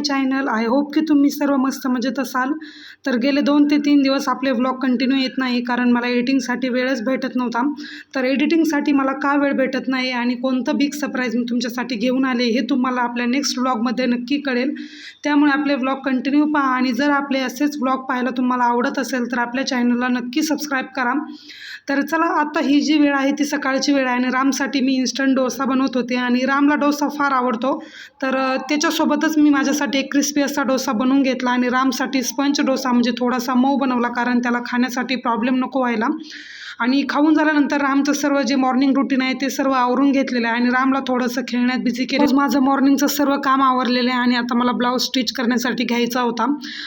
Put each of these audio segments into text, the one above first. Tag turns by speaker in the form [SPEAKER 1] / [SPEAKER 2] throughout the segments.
[SPEAKER 1] Channel. I hope की तुम्ही सर्व मस्त मजेत असाल. तर गेले दोन ते तीन दिवस आपले व्लॉग कंटिन्यू येत नाही कारण मला एडिटिंगसाठी वेळच भेटत नव्हता. तर एडिटिंगसाठी मला का वेळ भेटत नाही आणि कोणतं बिग सरप्राईज मी तुमच्यासाठी घेऊन आले हे तुम्हाला आपल्या नेक्स्ट व्लॉगमध्ये नक्की कळेल. त्यामुळे आपले व्लॉग कंटिन्यू पहा आणि जर आपले असेच व्लॉग पाहायला तुम्हाला आवडत असेल तर आपल्या चॅनलला नक्की सबस्क्राईब करा. तर चला आता ही जी वेळ आहे ती सकाळची वेळ आहे आणि रामसाठी मी इन्स्टंट डोसा बनवत होते आणि रामला डोसा फार आवडतो. तर त्याच्यासोबतच मी माझ्यासाठी एक क्रिस्पी असा डोसा बनवून घेतला आणि रामसाठी स्पंच डोसा म्हणजे थोडासा मऊ बनवला कारण त्याला खाण्यासाठी प्रॉब्लेम नको व्हायला. आणि खाऊन झाल्यानंतर रामचं सर्व जे मॉर्निंग रुटीन आहे ते सर्व आवरून घेतलेलं आहे आणि रामला थोडंसं खेळण्यात बिझी केलं. माझं मॉर्निंगचं सर्व काम आवरलेलं आहे आणि आता मला ब्लाऊज स्टिच करण्यासाठी घ्यायचा होता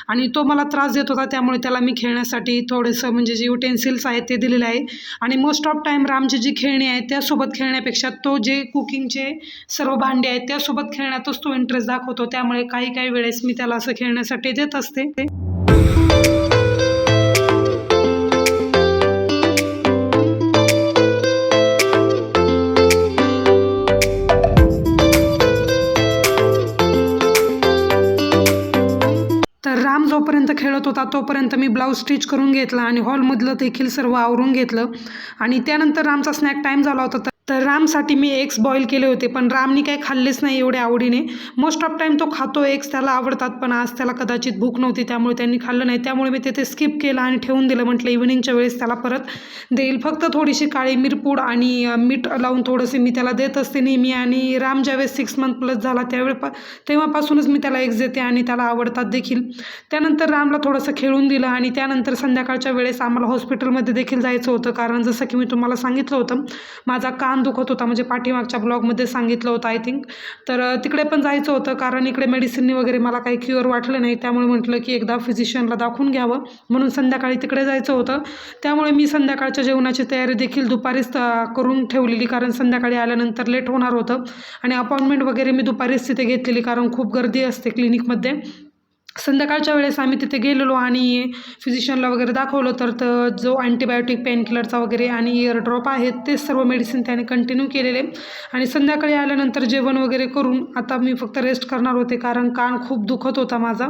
[SPEAKER 1] आणि तो मला त्रास देत होता त्यामुळे त्याला मी खेळण्यासाठी थोडंसं म्हणजे जे युटेन्सिल्स आहेत ते दिलेले आहे. आणि मोस्ट ऑफ टाईम रामची जी खेळणी आहेत त्यासोबत खेळण्यापेक्षा तो जे कुकिंगचे सर्व भांडे आहेत त्यासोबत खेळण्यातच तो इंटरेस्ट दाखवतो. त्यामुळे काही काही वेळेस मी त्याला असं खेळण्यासाठी देत असते. खेळत होता तोपर्यंत मी ब्लाऊज स्टिच करून घेतला आणि हॉलमधलं देखील सर्व आवरून घेतलं. आणि त्यानंतर आमचा स्नॅक टाईम झाला होता तर- रामसाठी मी एग्स बॉईल केले होते पण रामनी काही खाल्लेच नाही एवढ्या आवडीने. मोस्ट ऑफ टाईम तो खातो एग्स त्याला आवडतात पण आज त्याला कदाचित भूक नव्हती त्यामुळे त्यांनी खाल्लं नाही. त्यामुळे मी ते स्किप केलं आणि ठेवून दिलं म्हटलं इव्हिनिंगच्या वेळेस त्याला परत देईल. फक्त थोडीशी काळी मिरपूड आणि मीठ लावून थोडंसे मी त्याला देत असते नेहमी. आणि राम ज्यावेळेस सिक्स मंथ प्लस झाला त्यावेळेस पा तेव्हापासूनच मी त्याला एग्स देते आणि त्याला आवडतात देखील. त्यानंतर रामला थोडंसं खेळून दिलं आणि त्यानंतर संध्याकाळच्या वेळेस आम्हाला हॉस्पिटलमध्ये देखील जायचं होतं. कारण जसं की मी तुम्हाला सांगितलं होतं माझा कान दुखत होता म्हणजे पाठीमागच्या ब्लॉगमध्ये सांगितलं होतं आय थिंक तर तिकडे पण जायचं होतं. कारण इकडे मेडिसिननी वगैरे मला काही क्युअर वाटलं नाही. त्यामुळे म्हटलं की एकदा फिजिशियनला दाखवून घ्यावं. म्हणून संध्याकाळी तिकडे जायचं होतं. त्यामुळे मी संध्याकाळच्या जेवणाची तयारी देखील दुपारीच करून ठेवलेली. कारण संध्याकाळी आल्यानंतर लेट होणार होतं. आणि अपॉइंटमेंट वगैरे मी दुपारीच तिथे घेतलेली. कारण खूप गर्दी असते क्लिनिकमध्ये संध्याकाळच्या वेळेस आम्ही तिथे गेलेलो आणि फिजिशियनला वगैरे दाखवलं तर तर जो अँटीबायोटिक पेनकिलरचा वगैरे आणि इयर ड्रॉप आहेत ते सर्व मेडिसिन त्याने कंटिन्यू केलेले. आणि संध्याकाळी आल्यानंतर जेवण वगैरे करून आता मी फक्त रेस्ट करणार होते कारण कान खूप दुखत होता माझा.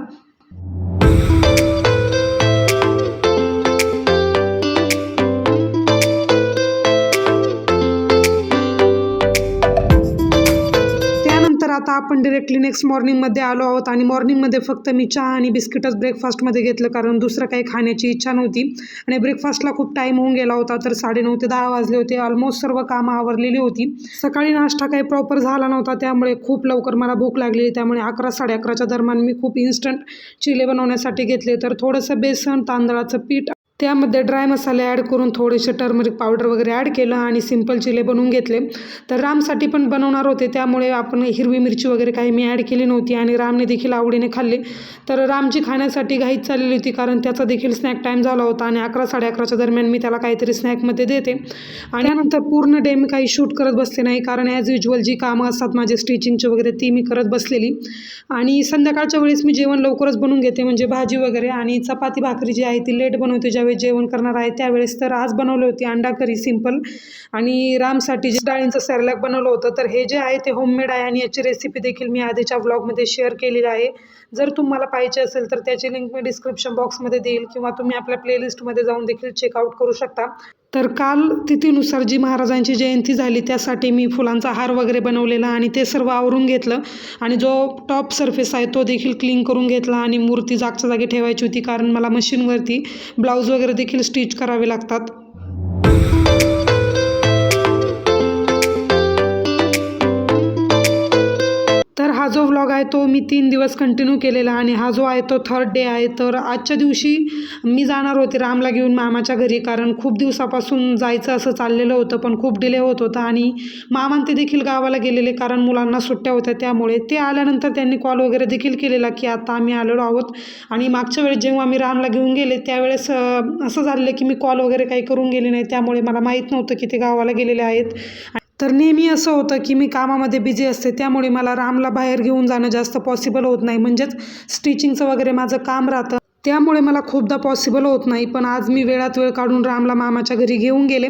[SPEAKER 1] आता आपण डिरेक्टली नेक्स्ट मॉर्निंगमध्ये आलो आहोत आणि मॉर्निंगमध्ये फक्त मी चहा आणि बिस्किटच ब्रेकफास्टमध्ये घेतलं कारण दुसरं काही खाण्याची इच्छा नव्हती. आणि ब्रेकफास्टला खूप टाईम होऊन गेला होता तर साडेनऊ ते दहा वाजले होते. ऑलमोस्ट सर्व कामं आवरलेली होती. सकाळी नाश्ता काही प्रॉपर झाला नव्हता त्यामुळे खूप लवकर मला भूक लागलेली. त्यामुळे अकरा साडे अकराच्या दरम्यान मी खूप इन्स्टंट चिले बनवण्यासाठी घेतले. तर थोडंसं बेसन तांदळाचं पीठ त्यामध्ये ड्राय मसाले ॲड करून थोडेसे टर्मरिक पावडर वगैरे ॲड केलं आणि सिंपल चिले बनवून घेतले. तर रामसाठी पण बनवणार होते त्यामुळे आपण हिरवी मिरची वगैरे काही मी ॲड केली नव्हती आणि रामने देखील आवडीने खाल्ले. तर रामची खाण्यासाठी घाईत चाललेली होती कारण त्याचा देखील स्नॅक टाईम झाला होता आणि अकरा साडे अकराच्या दरम्यान मी त्याला काहीतरी स्नॅकमध्ये देते. आणि त्यानंतर पूर्ण डे मी काही शूट करत बसले नाही कारण ॲज युजल जी कामं असतात माझे स्टिचिंगचे वगैरे ती मी करत बसलेली. आणि संध्याकाळच्या वेळेस मी जेवण लवकरच बनवून घेते म्हणजे भाजी वगैरे आणि चपाती भाकरी जी आहे ती लेट बनवते ज्यावेळी ज्यावेळेस जेवण करणार आहे. त्यावेळेस तर आज बनवली होती अंडा करी सिंपल. आणि रामसाठी जे डाळींचं सॅरलॅक बनवलं होतं. तर हे जे आहे ते होममेड आहे आणि याची रेसिपी देखील मी आधीच्या व्लॉगमध्ये शेअर केलेली आहे. जर तुम्हाला पाहिजे असेल तर त्याची लिंक मी डिस्क्रिप्शन बॉक्समध्ये देईल किंवा तुम्ही आपल्या प्लेलिस्टमध्ये जाऊन देखील चेकआउट करू शकता. तर काल तिथीनुसार जी महाराजांची जयंती झाली त्यासाठी मी फुलांचा हार वगैरे बनवलेला आणि ते सर्व आवरून घेतलं. आणि जो टॉप सरफेस आहे तो देखील क्लीन करून घेतला आणि मूर्ती जागच्या जागी ठेवायची होती कारण मला मशीनवरती ब्लाऊज वगैरे देखील स्टिच करावे लागतात. हा जो व्लॉग आहे तो मी तीन दिवस कंटिन्यू केलेला आणि हा जो आहे तो थर्ड डे आहे. तर आजच्या दिवशी मी जाणार होते रामला घेऊन मामाच्या घरी कारण खूप दिवसापासून जायचं असं चाललेलं होतं पण खूप डिले होत होता आणि मामान ते देखील गावाला गेलेले कारण मुलांना सुट्ट्या होत्या त्यामुळे. ते आल्यानंतर त्यांनी कॉल वगैरे देखील केलेला की आता आम्ही आलेलो आहोत आणि मागच्या वेळेस जेव्हा मी रामला घेऊन गेले त्यावेळेस असं झालेलं की मी कॉल वगैरे काही करून गेले नाही त्यामुळे मला माहीत नव्हतं की ते गावाला गेलेले आहेत. तर नेहमी असं होतं की मी कामामध्ये बिझी असते त्यामुळे मला रामला बाहेर घेऊन जाणं जास्त पॉसिबल होत नाही. म्हणजेच स्टिचिंगचं वगैरे माझं काम राहतं. त्यामुळे मला खूपदा पॉसिबल होत नाही. पण आज मी वेळात वेळ काढून रामला मामाच्या घरी घेऊन गेले.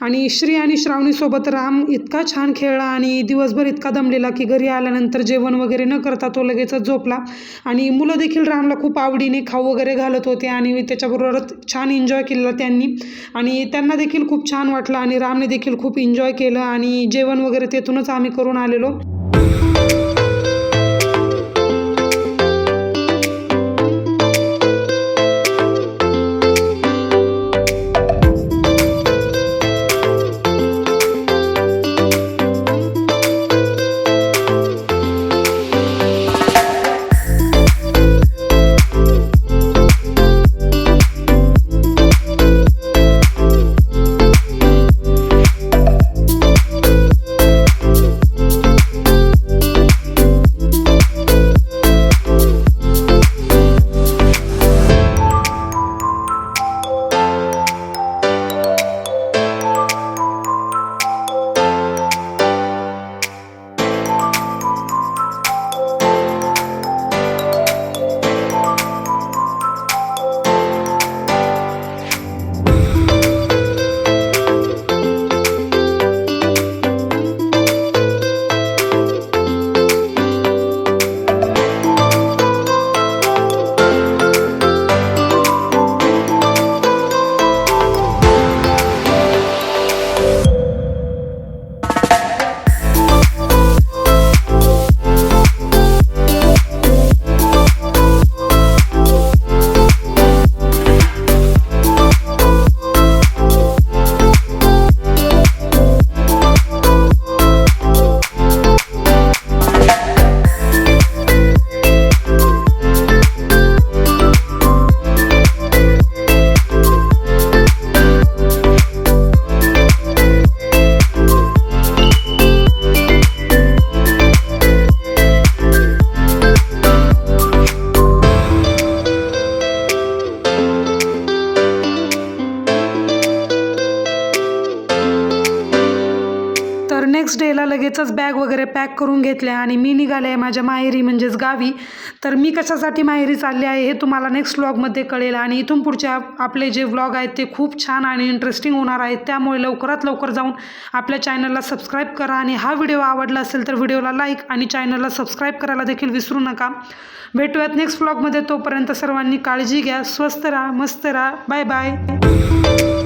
[SPEAKER 1] आणि श्री आणि श्रावणीसोबत राम इतका छान खेळला आणि दिवसभर इतका दमलेला की घरी आल्यानंतर जेवण वगैरे न करता तो लगेचच झोपला. आणि मुलं देखील रामला खूप आवडीने खाऊ वगैरे घालत होते आणि त्याच्याबरोबरच छान एन्जॉय केलेला त्यांनी. आणि त्यांना देखील खूप छान वाटलं आणि रामने देखील खूप एन्जॉय केलं आणि जेवण वगैरे तेथूनच आम्ही करून आलेलो. नेक्स्ट डेला लगेचच बॅग वगैरे पॅक करून घेतल्या आणि मी निघाले आहे माझ्या माहेरी म्हणजेच गावी. तर मी कशासाठी माहेरी चालले आहे हे तुम्हाला नेक्स्ट व्लॉगमध्ये कळेल आणि इथून पुढच्या आपले जे व्लॉग आहेत ते खूप छान आणि इंटरेस्टिंग होणार आहेत. त्यामुळे लवकरात लवकर जाऊन आपल्या चॅनलला सबस्क्राईब करा आणि हा व्हिडिओ आवडला असेल तर व्हिडिओला लाईक आणि चॅनलला सबस्क्राईब करायला देखील विसरू नका. भेटूयात नेक्स्ट व्लॉगमध्ये तोपर्यंत सर्वांनी काळजी घ्या स्वस्त राहा मस्त राहा. Bye bye